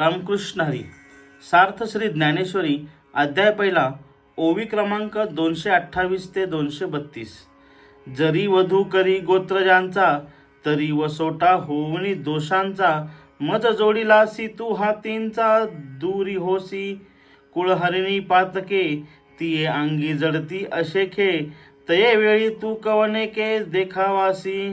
रामकृष्ण हरी. सार्थ श्री ज्ञानेश्वरी अध्याय पहिला ओवी क्रमांक दोनशे अठ्ठावीस ते दोनशे बत्तीस. जरी वधू करी गोत्रजांचा तरी वसोटा होवणी दोषांचा. मज जोडीलासी तू हातींचा दुरी होसी. कुळहरिणी पातके तिये अंगी जडती अशेखे तये वेळी तू कवनेके देखावासी.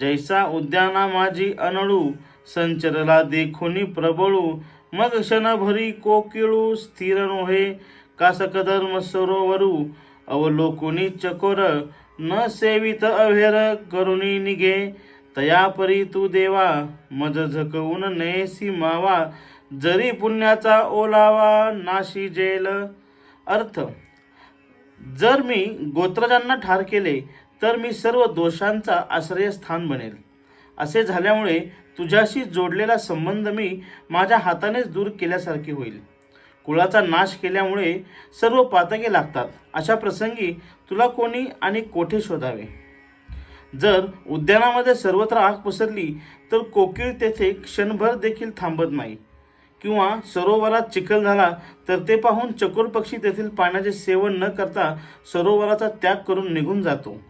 जैसा उद्याना माझी अनळू संचरला देखुनी प्रबळू. मग क्षणभरी कोकिळू स्थिर नोहे. कासकधर्म सरोवरू? अवलोकुनी चकोर. न सेवित अभेर करुणी निघे. तयापरी तू देवा मज झकवून नयसी मावा. जरी पुण्याचा ओलावा नाशी जेल. अर्थ जर मी गोत्रजांना ठार केले तर मी सर्व दोषांचा आश्रयस्थान बनेल. असे झाल्यामुळे तुझ्याशी जोडलेला संबंध मी माझ्या हातानेच दूर केल्यासारखे होईल. कुळाचा नाश केल्यामुळे सर्व पातके लागतात. अशा प्रसंगी तुला कोणी आणि कोठे शोधावे? जर उद्यानामध्ये सर्वत्र आग पसरली तर कोकिळ तेथे क्षणभर देखील थांबत नाही. किंवा सरोवरात चिखल झाला तर ते पाहून चकोर पक्षी तेथील पाण्याचे सेवन न करता सरोवराचा त्याग करून निघून जातो.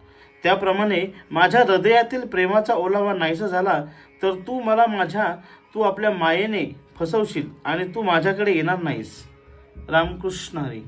त्याप्रमाणे माझ्या हृदयातील प्रेमाचा ओलावा नाहीसा झाला तर तू मला माझ्या तू आपल्या मायेने फसवशील आणि तू माझ्याकडे येणार नाहीस. रामकृष्ण हरी.